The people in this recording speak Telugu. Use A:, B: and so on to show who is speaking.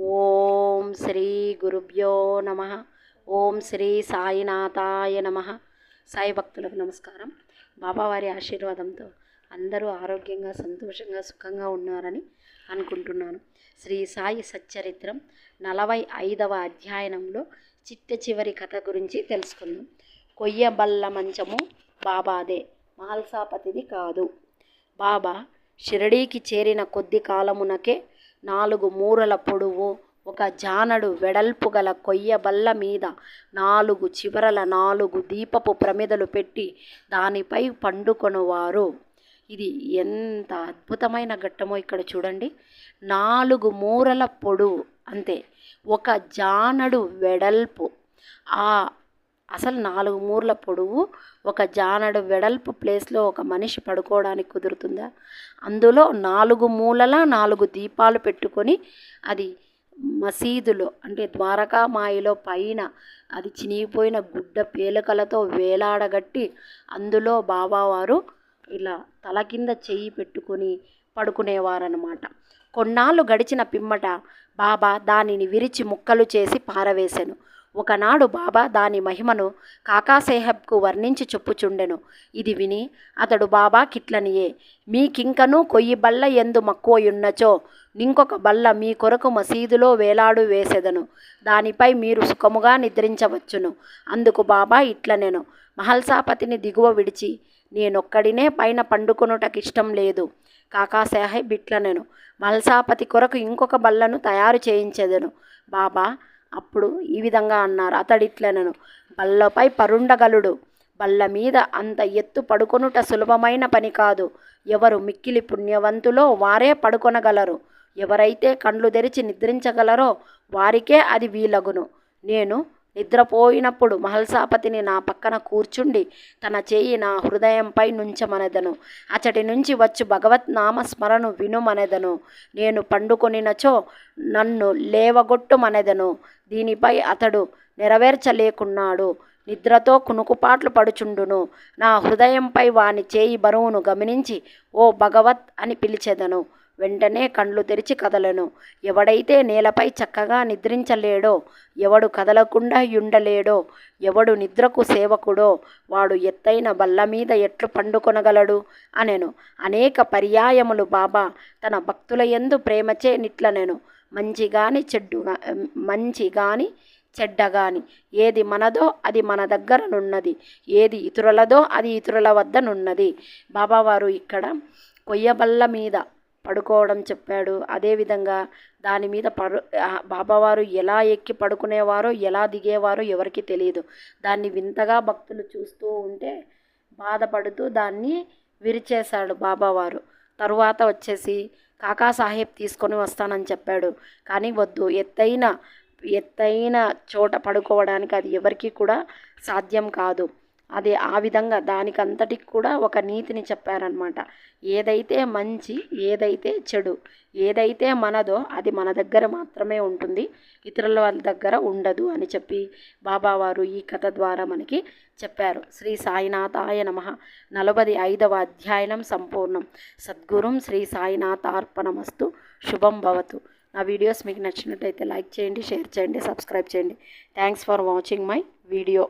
A: ఓం శ్రీ గురుభ్యో నమ. ఓం శ్రీ సాయినాథాయ నమ. సాయి భక్తులకు నమస్కారం. బాబావారి ఆశీర్వాదంతో అందరూ ఆరోగ్యంగా సంతోషంగా సుఖంగా ఉన్నారని అనుకుంటున్నాను. శ్రీ సాయి సచ్చరిత్రం నలభై ఐదవ అధ్యయనంలో చిట్ట చివరి కథ గురించి తెలుసుకుందాం. కొయ్యబల్ల మంచము బాబాదే మహల్సాపతిది కాదు. బాబా షిరడీకి చేరిన కొద్ది కాలమునకే నాలుగు మూరల పొడవు ఒక జానడు వెడల్పు గల కొయ్య బల్ల మీద నాలుగు చివరల నాలుగు దీపపు ప్రమిదలు పెట్టి దానిపై పండుకొనువారు. ఇది ఎంత అద్భుతమైన ఘట్టమో ఇక్కడ చూడండి. నాలుగు మూరల పొడవు అంతే. ఒక జానడు వెడల్పు. ఆ అసలు నాలుగు మూర్ల పొడవు ఒక జానడు వెడల్పు ప్లేస్లో ఒక మనిషి పడుకోవడానికి కుదురుతుందా? అందులో నాలుగు మూలల నాలుగు దీపాలు పెట్టుకొని అది మసీదులో అంటే ద్వారకామాయిలో పైన అది చినిగిపోయిన గుడ్డ పేలకలతో వేలాడగట్టి అందులో బాబావారు ఇలా తల కింద చెయ్యి పెట్టుకొని పడుకునేవారనమాట కొన్నాళ్ళు గడిచిన పిమ్మట బాబా దానిని విరిచి ముక్కలు చేసి పారవేశాను. ఒకనాడు బాబా దాని మహిమను కాకాసేహబ్కు వర్ణించి చెప్పుచుండెను. ఇది విని అతడు బాబా కిట్లనియే మీకింకనూ కొయ్యి బల్ల ఎందు మక్కువయున్నచో ఇంకొక బల్ల మీ కొరకు మసీదులో వేలాడు వేసెదను. దానిపై మీరు సుఖముగా నిద్రించవచ్చును. అందుకు బాబా ఇట్లనెను. మహల్సాపతిని దిగువ విడిచి నేనొక్కడినే పైన పండుకొనుటకిష్టం లేదు కాకాసాహెబ్ ఇట్లనెను. మహల్సాపతి కొరకు ఇంకొక బల్లను తయారు చేయించెదను. బాబా అప్పుడు ఈ విధంగా అన్నారు అతడిట్లనను బల్లపై పరుండగలుడు. బల్ల మీద అంత ఎత్తు పడుకొనుట సులభమైన పని కాదు. ఎవరు మిక్కిలి పుణ్యవంతులో వారే పడుకొనగలరు. ఎవరైతే కండ్లు తెరిచి నిద్రించగలరో వారికే అది వీలగును. నేను నిద్రపోయినప్పుడు మహల్సాపతిని నా పక్కన కూర్చుండి తన చేయి నా హృదయంపై నుంచమనెదను. అచటి నుంచి వచ్చు భగవత్ నామస్మరణను వినుమనెదను. నేను పండుకొనినచో నన్ను లేవగొట్టుమనెదను. దీనిపై అతడు నెరవేర్చలేకున్నాడు. నిద్రతో కునుకుపాట్లు పడుచుండును. నా హృదయంపై వాని చేయి బరువును గమనించి ఓ భగవత్ అని పిలిచెదను. వెంటనే కండ్లు తెరిచి కదలను. ఎవడైతే నేలపై చక్కగా నిద్రించలేడో ఎవడు కదలకుండా ఉండలేడో ఎవడు నిద్రకు సేవకుడో వాడు ఎత్తైన బల్ల మీద ఎట్లు పండుకొనగలడు? అనెను. అనేక పర్యాయములు బాబా తన భక్తుల ఎందు ప్రేమచే నిట్లనెను. మంచి గాని చెడ్డుగా మంచి గాని చెడ్డ ఏది మనదో అది మన దగ్గరనున్నది ఏది ఇతరులదో అది ఇతరుల వద్దనున్నది బాబావారు ఇక్కడ కొయ్యబల్ల మీద పడుకోవడం చెప్పాడు. అదేవిధంగా దాని మీద పడు బాబావారు ఎలా ఎక్కి పడుకునేవారో ఎలా దిగేవారో ఎవరికి తెలియదు. దాన్ని వింతగా భక్తులు చూస్తూ ఉంటే బాధపడుతూ దాన్ని విరిచేశాడు బాబావారు. తరువాత వచ్చేసి కాకాసాహెబ్ తీసుకొని వస్తానని చెప్పాడు. కానీ వద్దు ఎత్తైన ఎత్తైన చోట పడుకోవడానికి అది ఎవరికి కూడా సాధ్యం కాదు. అది ఆ విధంగా దానికంతటికి కూడా ఒక నీతిని చెప్పారనమాట ఏదైతే మంచి ఏదైతే చెడు ఏదైతే మనదో అది మన దగ్గర మాత్రమే ఉంటుంది ఇతరుల వాళ్ళ దగ్గర ఉండదు అని చెప్పి బాబావారు ఈ కథ ద్వారా మనకి చెప్పారు. శ్రీ సాయినాథాయ నమ. నలభై ఐదవ అధ్యయనం సంపూర్ణం. సద్గురుం శ్రీ సాయినాథార్పణమస్తు. శుభం భవతు. నా వీడియోస్ మీకు నచ్చినట్టయితే లైక్ చేయండి షేర్ చేయండి సబ్స్క్రైబ్ చేయండి. Thanks for watching my video.